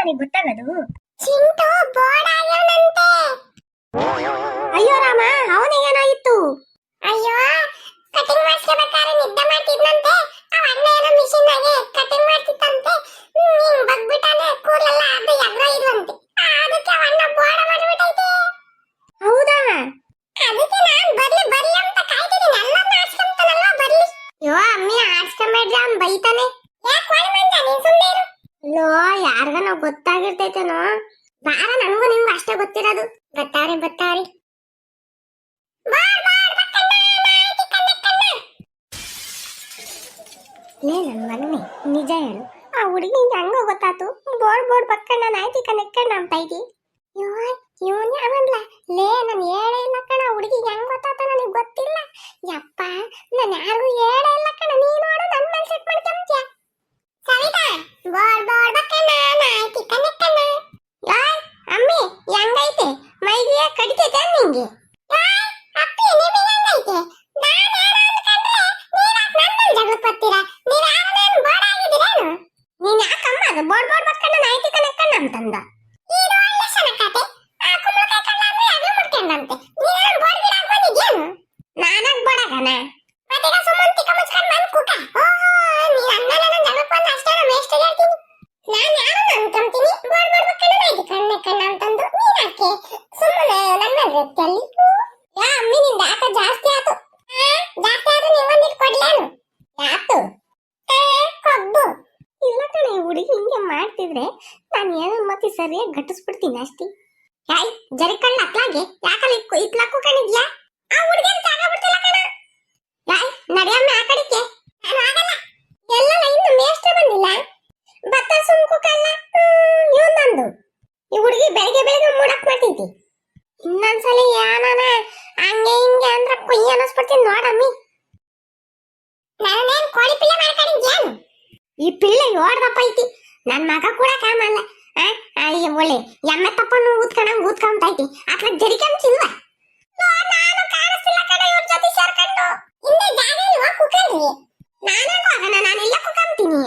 ನನಗೆ ಗೊತ್ತಾಗದು? ಚಿಂಟು ಬೋರ್ಡ್ ಆಗ್ಯವನಂತೆ ಅಯ್ಯೋ ರಾಮ ಅವನಿಗೇನಾಗಿತ್ತು ಅಯ್ಯೋ ಕಟಿಂಗ್ ಮಾಡ್ಸ್ಕೋಬೇಕಾದ್ರೆ ನಿದ್ದೆ ಮಾಡ್ತಿದ್ನಂತೆ. ಅವ ಅಣ್ಣ ಏನೋ ಮಿಷಿನ್ ಆಗಿ ಕಟಿಂಗ್ ಮಾಡ್ತಿತ್ತಂತೆ. ಹಿಂಗ್ ಬಗ್ಬಿಟ್ಟಾನೆ ಕೂದಲೆಲ್ಲ ಅದು ಎಲ್ಲ ಇರುವಂತೆ ಅದಕ್ಕೆ ಅವ ಅಣ್ಣ ಬೋರ್ಡ್ ಮಾಡ್ಬಿಟ್ಟೈತೆ. ಹೌದಾ? ಅದಕ್ಕೆ ನಾನ್ ಬರ್ಲಿ ಬರ್ಲಿ ಅಂತ ಕಾಯ್ತಿದ್ದೀನಿ. ಎಲ್ಲ ಆಡ್ಸ್ಕೊಂತಾನಲ್ವ ಬರ್ಲಿ. ಯೋ ಅಮ್ಮಿ ಆಡ್ಸ್ಕೊಂಬೇಡ್ರಿ ಅವ್ನ್ ಬೈತಾನೆ. ಯಾಕೆ ಮಾಡಿ ಮಂಜ ನೀನ್ ಸುಮ್ಮನೆ ಇರು. ಲೋ ಯಾರ್ಗನೋ ಗೊತ್ತಾಗಿರ್ತೈತೇನೋ? ಬಾರ, ನನಗೂ ನಿಮ್ಗೂ ಅಷ್ಟೇ ಗೊತ್ತಿರೋದು. ಬತ್ತಾರಿ ಬತ್ತಾರಿ ಬಾರ್ ಬಾರ್, ಬಕ್ಕಣ್ಣ ನಾಯ್ತಿ ಕಣ್ಣ ಕಣ್ಣ. ಲೇ ನನ್ನ ಮಗನೇ, ನಿಜ ಹೇಳು. ಆ ಹುಡುಗಿ ಹೆಂಗ ಗೊತ್ತಾತು? ಬೋರ್ಡ್ ಬೋರ್ಡ್ ಪಕ್ಕಣ್ಣ ನಾಯ್ತಿ ಕನೆಕ್ಕಣ್ಣ ಅಂತ ಐತಿ ಇವನ್ ಯಾವನ್ಲ? ಲೇ, ನಾನು ಹೇಳೇ ಇಲ್ಲ ಕಣ ಹುಡುಗಿಗೆ ಹೆಂಗ್ ಗೊತ್ತಾತ ನನಗೆ ಗೊತ್ತಿಲ್ಲ. ಯಪ್ಪ, ನಾನು ಯಾರಿಗೂ ಹೇಳೇ ಇಲ್ಲ ಕಣ ನೀ ನೋಡು ನನ್ನ ಮೇಲೆ ಸೆಟ್ ಮಾಡ್ಕೊಂತ್ಯ ಸವಿತಾ ಬಾರ್ ಬಾರ್ ಬಕ್ಕಣ್ಣ ನಾಯ್ತಿ ಕಣ್ಣ ಕಣ್ಣ ಯಾಯ್ ಅಮ್ಮಿ ಹೆಂಗೈತೆ ಮೈಗೆ ಕಡಿತೈತೆ ನಿಂಗೆ ಯಾಯ್, ಅಪ್ಪಿ ನಿಮಗಂಗೈತೆ ನಾನ್ ಯಾರು ಅಂದ್ಕೊಂಡ್ರೆ ನೀವ್ಯಾಕ್ ನನ್ನನ್ ಜಗಳಕ್ ಬರ್ತೀರಾ ನೀವ್ ಯಾರು ನನ್ ಬೋರ್ಡ್ ಆಗಿದ್ದೀರೇನು ನೀನ್ ಯಾಕಮ್ಮ ಅದು ಬೋಡ್ ಬೋಡ್ ಬಕ್ಕಣ್ಣ ನಾಯ್ತಿ ಕನೆಕ್ಕಣ್ಣ ಅಂತಂದ. ಇದು ಒಳ್ಳೆ ಕತೆ ಆ ಕುಂಬಳಕಾಯಿ ಕಳ್ಳ ಅದು ಮುಟ್ಕೊಂಡಂತೆ ನೀನ್ ಬೋರ್ಡ್ ಗಿಡ ಬಂದಿದ್ಯೇನು ನಾನಾಗ್ ಬಡಗನ ಮತ್ತೀಗ ಸುಮ್ಮನೆ ತಿಕ್ಕ ಮುಚ್ಕೊಂಡ್ ಬಂದ್ ಕೂಕ ಓಹೋ ನೀನ್ ಅಣ್ಣನ ನನ್ ಜಗಳಕ್ ಬಂದ ಅಷ್ಟೇ ಎಷ್ಟು ಹೇಳ್ತೀನಿ. ನಾನು ಬಕ್ಕಣ್ಣ ಸುಮ್ಮನೆ ನನ್ನ ನೃತ್ಯಲ್ಲಿ ಯಾ ಅಮ್ಮಿ ನಿಂದ ಯಾಕ ಜಾಸ್ತಿ ಆತು ಜಾಸ್ತಿ ಆದ್ರೂ ನಿಂಗೊಂದಿಟ್ಟು ಕೊಡ್ಲೇನು ಯಾತು ಆ, ಕೊಬ್ಬು ಇಲ್ಲ ಕಣೆ ಈ ಹುಡುಗಿ ಹಿಂಗೆ ಮಾಡ್ತಿದ್ರೆ ನಾನು ಏನೋ ಮತ್ತೆ ಸರಿಯಾಗಿ ಘಟಿಸ್ಬಿಡ್ತೀನಿ ಅಷ್ಟೇ. ಯಾಯ್ ಜರಿಕಣ್ಣ ಅತ್ಲಾಗೆ ಯಾಕಲ್ಲ ಇಕ್ಕು ಇತ್ಲಾಕು ಕಣಿದ್ಯಾ ಆ ಹುಡುಗಿನ ತಾಗಬಿಡ್ತಿಲ್ಲ ಕಣ. ಯಾಯ್, ನಡಿಯಮ್ಮ ಆ ಕಡೆಗೆ. ನಾನು ಆಗಲ್ಲ. ಎಲ್ಲಲ್ಲ ಇನ್ನು ಮೇಷ್ಟ್ರೆ ಬಂದಿಲ್ಲ. ಭತ್ತ ಸುಮ್ಕು ಕಲ್ಲ. ನಂದು ಈ ಹುಡುಗಿ ಬೆಳಿಗ್ಗೆ ಬೆಳಿಗ್ಗೆ ಮೂಡಕ್ ಮಾಡ್ತಿದ್ದಿ ಇನ್ನೊಂದ್ಸಲಿ ಯಾನಾನ ಹಂಗೆ ಹಿಂಗೆ ಅಂದ್ರ ಕುಯ್ಯ ಅನ್ನಿಸ್ಬಿಡ್ತೀನಿ ನೋಡಮ್ಮಿ ನಾನೇನ್ ಕೋಳಿ ಪಿಲ್ಲೆ ಮಾಡ್ಕೊಂಡಿದ್ಯೇನು ಈ ಪಿಲ್ಲೆ ಓಡ್ದಪ್ಪ ಐತಿ. ನನ್ ಮಗ ಕೂಡ ಕಾಮಲ್ಲ ಒಳ್ಳೆ ಎಮ್ಮೆ ತಪ್ಪನ್ನು ಊದ್ಕೊಂಡಂಗ್ ಊದ್ಕೊಂತೈತಿ ಅತ್ರ ಜರಿಕಂತಿಲ್ವ ನಾನು ಕಾಣಿಸ್ತಿಲ್ಲ ಕಣ ಇವ್ರ ಜೊತೆ ಸೇರ್ಕೊಂಡು. ಹಿಂದೆ ಜಾಗ ಇಲ್ವಾ ಕುಕ್ಕನ್ರಿ ನಾನು ಹೋಗಣ ನಾನು ಇಲ್ಲ ಕುಕಂತೀನಿ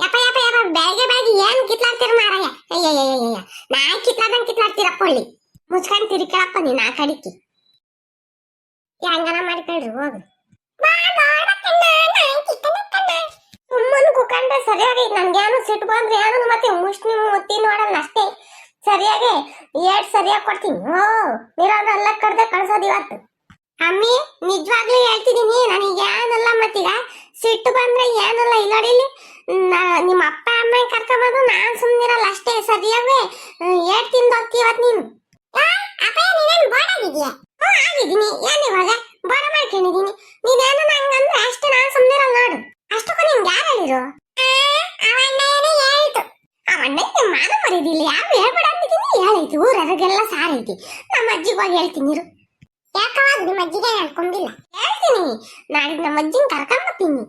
ಯಪ್ಪ ಯಪ್ಪ ಯಪ್ಪ ಬೆಳಗ್ಗೆ ಬೆಳಗ್ಗೆ ಏನ್ ಕಿತ್ಲಾಡ್ತೀರ ಮಾರಾಯ? ಅಯ್ಯಯ್ಯಯ್ಯ ನಾ ಮುಚ್ಕೊಂಡ್ ತಿರ್ಕಳಪ್ಪ ನೀನ್ ಆ ಕಡಿಕೆ. ಹೆಂಗನ ಮಾಡಿಕೊಳ್ರಿ ಹೋಗು. ಸರಿಯಾಗಿ ನನ್ಗೇನು ಸಿಟ್ಟು ಬಂದ್ರೆ ಏನು ಮತ್ತೆ ಮುಷ್ಣಿ ಮುತ್ತಿ ನೋಡಲ್ಲ ಅಷ್ಟೇ. ಸರಿಯಾಗಿ ಏಟ್ ಸರಿಯಾಗಿ ಕೊಡ್ತೀನಿ. ಓ ಇರೋದೆಲ್ಲ ಕಡ್ದೆ ಕಳ್ಸೋದು ಇವತ್ತು. ಅಮ್ಮಿ, ನಿಜವಾಗ್ಲೂ ಹೇಳ್ತಿದೀನಿ ನನಗೆ ಏನಲ್ಲ ಮತ್ತೀಗ. ಸಿಟ್ಟು ಬಂದ್ರೆ ಏನಲ್ಲ ಇಲ್ಲ ನೋಡಿಲಿ ನಿಮ್ಮ ಅಪ್ಪ, ಅಮ್ಮ ಕರ್ಕೊಂಬಂದು ನಾನು ಸುಮ್ಮನಿರಲ್ಲ ಅಷ್ಟೇ, ಸರಿಯಾಗಿ ಎರಡು ತಿಂದು ಹೋಗ್ತಿ ಇವತ್ತು ನೀನು. ಅಪ್ಪ ನೀನೇನ್ ಬೋರ್ಡ್ ಆಗಿದ್ಯಾ ಹ್ಞೂ ಆಗಿದ್ದೀನಿ ಏನು ಇವಾಗ? ಬಡ ಮಾಡ್ಕೊಂಡಿದ್ದೀನಿ. ನೀನೇನು ನಂಗಂದ್ರೆ ಅಷ್ಟೇ ನಾನು ಸುಮ್ಮನಿರಲ್ಲ ನೋಡು. ಅಷ್ಟಕ್ಕೂ ನಿಂಗೆ ಯಾರು ಹೇಳಿರು ಮಾನ ಮರಿದಿಲ್ಲ ಯಾರು ಹೇಳ್ಬೇಡ ಅಂತಿದ್ದೀನಿ ಹೇಳೈತಿ ಊರರಿಗೆಲ್ಲ ಸಾರೈತಿ ನಮ್ಮ ಅಜ್ಜಿಗೆ ಹೋಗಿ ಹೇಳ್ತೀನಿ ಇರು. ಯಾಕವಾಗ ನಿಮ್ಮ ಅಜ್ಜಿಗೆ ಹೇಳ್ಕೊಂಡಿಲ್ಲ ಹೇಳ್ತೀನಿ ನಾಳೆ ನಮ್ಮ ಅಜ್ಜಿನ ಕರ್ಕೊಂಬತ್ತೀನಿ